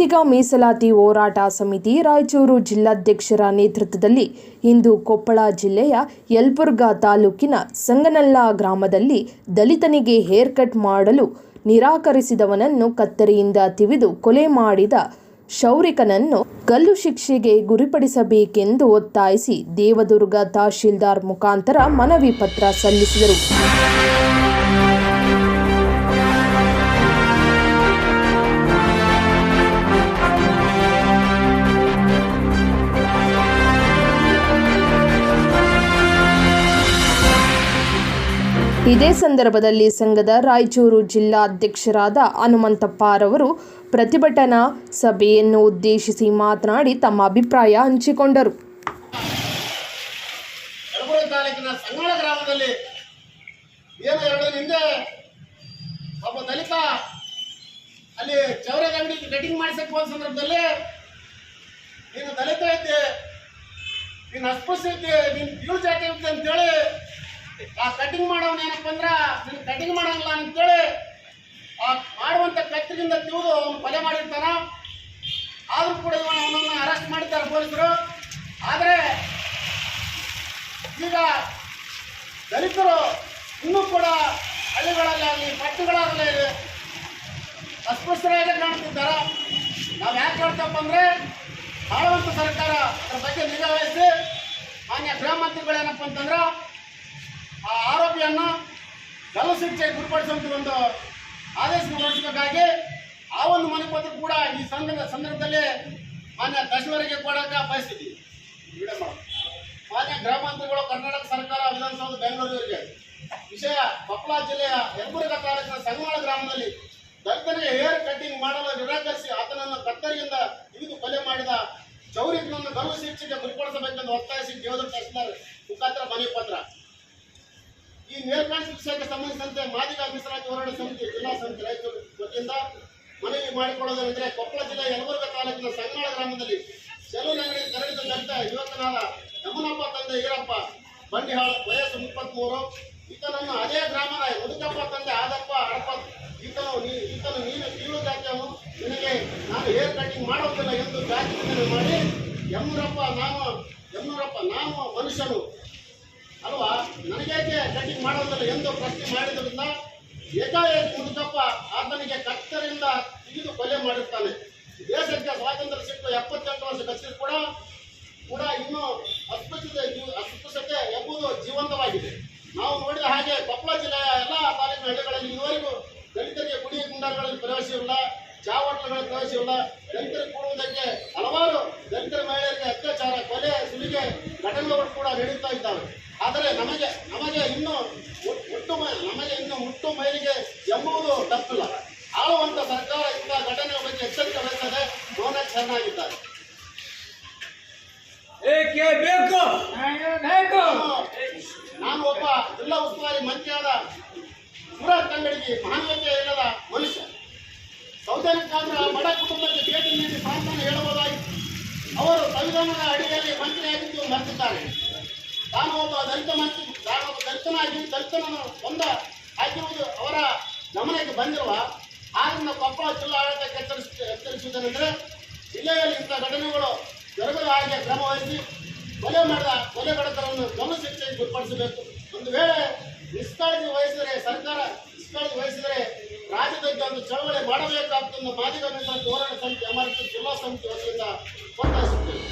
ಮಾದಿಗ ಮೀಸಲಾತಿ ಹೋರಾಟ ಸಮಿತಿ ರಾಯಚೂರು ಜಿಲ್ಲಾಧ್ಯಕ್ಷರ ನೇತೃತ್ವದಲ್ಲಿ ಇಂದು ಕೊಪ್ಪಳ ಜಿಲ್ಲೆಯ ಯಲ್ಬುರ್ಗಾ ತಾಲೂಕಿನ ಸಂಗನಲ್ಲ ಗ್ರಾಮದಲ್ಲಿ ದಲಿತನಿಗೆ ಹೇರ್ ಕಟ್ ಮಾಡಲು ನಿರಾಕರಿಸಿದವನನ್ನು ಕತ್ತರಿಯಿಂದ ತಿವಿದು ಕೊಲೆ ಮಾಡಿದ ಶೌರಿಕನನ್ನು ಗಲ್ಲು ಶಿಕ್ಷೆಗೆ ಗುರಿಪಡಿಸಬೇಕೆಂದು ಒತ್ತಾಯಿಸಿ ದೇವದುರ್ಗ ತಹಶೀಲ್ದಾರ್ ಮುಖಾಂತರ ಮನವಿ ಪತ್ರ ಸಲ್ಲಿಸಿದರು. ಇದೇ ಸಂದರ್ಭದಲ್ಲಿ ಸಂಘದ ರಾಯಚೂರು ಜಿಲ್ಲಾ ಅಧ್ಯಕ್ಷರಾದ ಹನುಮಂತಪ್ಪರವರು ಪ್ರತಿಭಟನಾ ಸಭೆಯನ್ನು ಉದ್ದೇಶಿಸಿ ಮಾತನಾಡಿ ತಮ್ಮ ಅಭಿಪ್ರಾಯ ಹಂಚಿಕೊಂಡರು. ಗ್ರಾಮದಲ್ಲಿ ಏನು ಹಿಂದೆ ದಲಿತ ಅಲ್ಲಿ ಮಾಡಿಸಕ್ಕೆ ಸಂದರ್ಭದಲ್ಲಿ, ನೀನು ದಲಿತ ಇದ್ದೆ ನೀನು ಅಸ್ಪೃಶ್ಯ ಇದ್ದೆ ನೀನು ಕೀಳು ಜಾತಿ ಇದ್ದೆ ಅಂತೇಳಿ ಆ ಕಟಿಂಗ್ ಮಾಡೋನ್ ಏನಪ್ಪ ಅಂದ್ರೆ, ನೀನು ಕಟಿಂಗ್ ಮಾಡಂಗಿಲ್ಲ ಅಂತೇಳಿ ಆ ಮಾಡುವಂತ ಕತ್ತಿಗಿಂದ ತಿಳಿದು ಅವನು ಕೊಲೆ ಮಾಡಿರ್ತಾನ. ಆದ್ರೂ ಕೂಡ ಅವನನ್ನು ಅರೆಸ್ಟ್ ಮಾಡಿದ್ದಾರೆ ಪೊಲೀಸರು. ಆದರೆ ಈಗ ದಲಿತರು ಇನ್ನೂ ಕೂಡ ಹಳ್ಳಿಗಳಲ್ಲಾಗಲಿ ಪಟ್ಟಣಗಳಾಗಲಿ ಅಸ್ಪೃಶ್ಯರಾಗಿ ಕಾಣ್ತಿದ್ದಾರೆ. ನಾವು ಯಾಕೆ ಹೇಳ್ತಪ್ಪ ಅಂದರೆ ಆಳವಂತ ಸರ್ಕಾರ ಅದ್ರ ಬಗ್ಗೆ ನಿಗಾ ವಹಿಸಿ ಮಾನ್ಯ ಗೃಹ ಮಂತ್ರಿಗಳೇನಪ್ಪ ಅಂತಂದ್ರೆ ಆ ಆರೋಪಿಯನ್ನು ಗಲ್ಲು ಶಿಕ್ಷೆಗೆ ಗುರಿಪಡಿಸುವಂತ ಒಂದು ಆದೇಶ ಹೊರಡಿಸಬೇಕಾಗಿ ಆ ಒಂದು ಮನಪತ್ರ ಕೂಡ ಈ ಸಂದರ್ಭ ಸಂದರ್ಭದಲ್ಲಿ ಮಾನ್ಯ ತಹಶೀಲ್ದಾರಿಗೆ ಕೊಡಕ್ಕೆ ಮಾಡು. ಮಾನ್ಯ ಗ್ರಾಮಾಂತರಗಳು ಕರ್ನಾಟಕ ಸರ್ಕಾರ, ವಿಧಾನಸೌಧ, ಬೆಂಗಳೂರಿಗೆ ವಿಷಯ ಕೊಪ್ಪಳ ಜಿಲ್ಲೆಯ ಯಲಬುರ್ಗಾ ತಾಲೂಕಿನ ಸಂಗಮಾಳ ಗ್ರಾಮದಲ್ಲಿ ದಲಿತನಿಗೆ ಹೇರ್ ಕಟ್ಟಿಂಗ್ ಮಾಡಲು ನಿರಾಕರಿಸಿ ಆತನನ್ನು ಕತ್ತರಿಯಿಂದ ಹಿಡಿದು ಕೊಲೆ ಮಾಡಿದ ಚೌರಿಕನನ್ನು ಗೌರವ ಶಿಕ್ಷೆಗೆ ಗುರಿಪಡಿಸಬೇಕೆಂದು ಒತ್ತಾಯಿಸಿ ದೇವರ ತಹಶೀಲ್ದಾರ್ ಮುಖಾಂತರ ಮನವಿ ಪತ್ರ ಈ ಮೇಲ್ಕಾಣಿಕೆ ವಿಷಯಕ್ಕೆ ಸಂಬಂಧಿಸಿದಂತೆ ಮಾದಿಗ ಮೀಸಲಾತಿ ಹೋರಾಟ ಸಮಿತಿ, ಜಿಲ್ಲಾ ಸಮಿತಿ ರಾಯಚೂರು ವತಿಯಿಂದ ಮನವಿ ಮಾಡಿಕೊಳ್ಳೋದೇನೆಂದರೆ ಕೊಪ್ಪಳ ಜಿಲ್ಲೆ ಯಲಬುರ್ಗ ತಾಲೂಕಿನ ಸಂಗಾಳ ಗ್ರಾಮದಲ್ಲಿ ಸೆಲೂನ್ ಅಂಗಡಿ ತೆರಳಿದ ದಲಿತ ಯುವಕನಾದ ಯಮನಪ್ಪ ತಂದೆ ಈರಪ್ಪ, ಬಂಡಿಹಾಳ, ವಯಸ್ಸು ಮೂವತ್ಮೂರು ಈತನನ್ನು ಅದೇ ಗ್ರಾಮದ ಮುದುಕಪ್ಪ ತಂದೆ ಆದಪ್ಪ ಹಡಪ್ಪ ಈತನು ನೀ ಈತನು ನೀನು ಕೀಳು ಜಾತಿಯವನು, ನಿನಗೆ ನಾನು ಹೇರ್ ಕಟಿಂಗ್ ಮಾಡೋದಿಲ್ಲ ಎಂದು ಜಾತಿ ಮಾಡಿ ಯಮೂರಪ್ಪ ನಾನು ಯಮುನಪ್ಪ ನಾನು ಮನುಷ್ಯನು. ಮಾಡೋದಿಲ್ಲ ಎಂದು ಪ್ರಶ್ನೆ ಮಾಡಿದ್ರಿಂದ ಏಕಾಏಕಿ ಮುದುಕಪ್ಪ ಆತನಿಗೆ ಕತ್ತರಿಂದ ತೆಗೆದು ಕೊಲೆ ಮಾಡಿರ್ತಾನೆ. ದೇಶಕ್ಕೆ ಸ್ವಾತಂತ್ರ್ಯ ಸಿಕ್ಕ ಎಪ್ಪತ್ತೆಂಟು ವರ್ಷ ಗತಿಸಿದ್ರು ಕೂಡ ಕೂಡ ಇನ್ನೂ ಅಸ್ಪೃಶ್ಯತೆ ಅಸ್ಪೃಶ್ಯತೆ ಎಂಬುದು ಜೀವಂತವಾಗಿದೆ. ನಾವು ನೋಡಿದ ಹಾಗೆ ಕೊಪ್ಪಳ ಜಿಲ್ಲೆಯ ಎಲ್ಲ ತಾಲೂಕಿನ ಹಳ್ಳಿಗಳಲ್ಲಿ ಇದುವರೆಗೂ ದಲಿತರಿಗೆ ಗುಡಿ ಗುಂಡಾಗಳಲ್ಲಿ ಪ್ರವೇಶವಿಲ್ಲ ಚಾವಟಗಳಲ್ಲಿ ಪ್ರವೇಶವಿಲ್ಲ ದಲಿತರಿಗೆ ಕೂಡುವುದಕ್ಕೆ ಹಲವಾರು ದಲಿತರ ಮಹಿಳೆಯರಿಗೆ ಅತ್ಯಾಚಾರ, ಕೊಲೆ, ಸುಲಿಗೆ ಘಟನೆಗಳು ಕೂಡ ನಡೆಯುತ್ತಾ ಇದ್ದಾವೆ. ಆದರೆ ನಮಗೆ ನಮಗೆ ಇನ್ನೂ ಹುಟ್ಟು ಮುಟ್ಟು ಮ- ನಮಗೆ ಇನ್ನು ಮುಟ್ಟು ಮೈಲಿಗೆ ಎಂಬುದು ತಪ್ಪಿಲ್ಲ. ಆಳುವಂತ ಸರ್ಕಾರ ಇಂಥ ಘಟನೆ ಬಗ್ಗೆ ಎಚ್ಚರಿಕೆ ವಹಿಸದೆ ಮೌನ ಚೆನ್ನಾಗಿದ್ದಾರೆ ಏಕೆ ಬೇಕು? ಬೇಕು. ನಾನು ಒಬ್ಬ ಜಿಲ್ಲಾ ಉಸ್ತುವಾರಿ ಮಂತ್ರಿಯಾದ ಸೂರತ್ ಅಂಗಡಿಗೆ ಮಾನವೀಯತೆ ಇಲ್ಲದ ಮನುಷ್ಯ. ಸೌಜನ್ಯಕ್ಕಾದ್ರ ಬಡ ಕುಟುಂಬಕ್ಕೆ ಭೇಟಿ ನೀಡಿ ಸಾಂತ್ವನ ಹೇಳಬಹುದಾಗಿತ್ತು ಅವರು ಸಂವಿಧಾನದ ಅಡಿಯಲ್ಲಿ ಮಂತ್ರಿಯಾಗಿದ್ದು ಮರೆತಿದ್ದಾರೆ. ತಾನು ಒಬ್ಬ ದಲಿತ ಮಂತ್ರಿ ತಾನು ಒಬ್ಬ ದಲಿತನಾಗಿ ದಲಿತನನ್ನು ಒಂದ ಹಾಕಿರುವುದು ಅವರ ಗಮನಕ್ಕೆ ಬಂದಿರುವ ಆದ್ದರಿಂದ ಕೊಪ್ಪಳ ಜಿಲ್ಲಾಡಳಿತಕ್ಕೆ ಎಚ್ಚರಿಸ ಎಚ್ಚರಿಸುವುದೇನೆಂದರೆ ಜಿಲ್ಲೆಯಲ್ಲಿ ಇಂಥ ಘಟನೆಗಳು ಜರುಗದ ಹಾಗೆ ಕ್ರಮ ವಹಿಸಿ ಕೊಲೆ ಮಾಡಿದ ಕೊಲೆಗಡತರನ್ನು ಗಮನ ಶಿಕ್ಷೆಗೆ ಗುರ್ಪಡಿಸಬೇಕು. ಒಂದು ವೇಳೆ ನಿಷ್ಕಾಳಜಿ ವಹಿಸಿದರೆ ಸರ್ಕಾರ, ನಿಷ್ಕಾಳಜಿ ವಹಿಸಿದರೆ ರಾಜ್ಯದಲ್ಲಿ ಒಂದು ಚಳವಳಿ ಮಾಡಬೇಕಾಗ್ತದೆ ಮಾದಿಗ ಹೋರಾಟ ಸಮಿತಿ ಅಮರ್ತು ಜಿಲ್ಲಾ ಸಮಿತಿ ವತಿಯಿಂದ ಒತ್ತಾಯಿಸುತ್ತೇವೆ